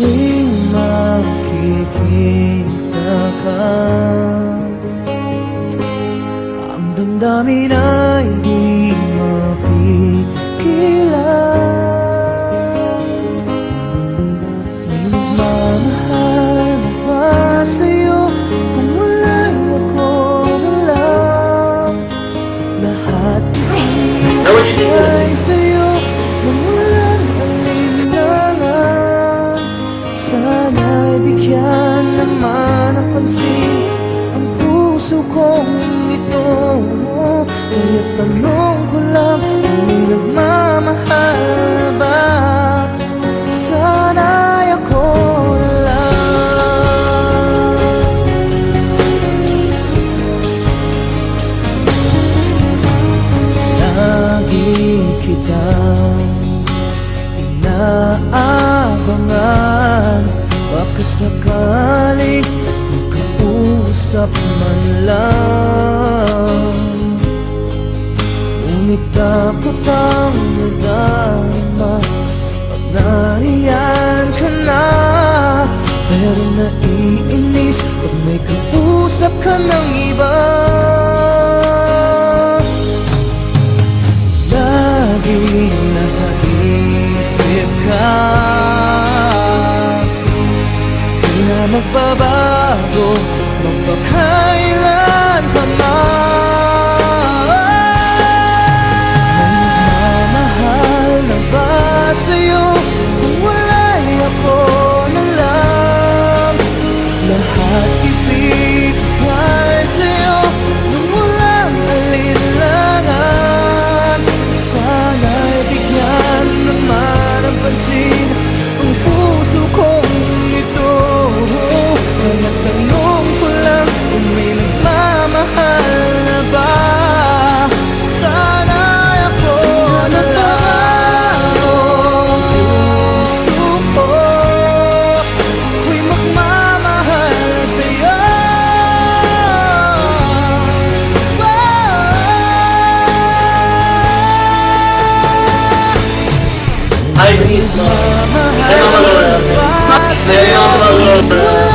Tuwing makikita ka. Ang damdamin ay di naman ng pansin Ang puso kong ito. Kaya tanong ko lang Kung may nagmamahal na ba Sana'y ako lang. Lagi kitang inaabangan. Baka sakaling makausap man lang. Ngunit takot ang nadama Pag nariyan ka na Pero naiinis Pag may kausap ka ng iba. Lagi nasa isip ka. Di na magbabago Magpakailan pa man? Magmamahal na ba sa'yo Kung wala'y ako na lang? Lahat ibigay sa'yo Nung walang alinlangan Sana'y bigyan naman ang pansin Ang puso kong ito. Kaya Hi, Miss Mo. Mahal Hello, hello, hello. ba Hello, hello, hello.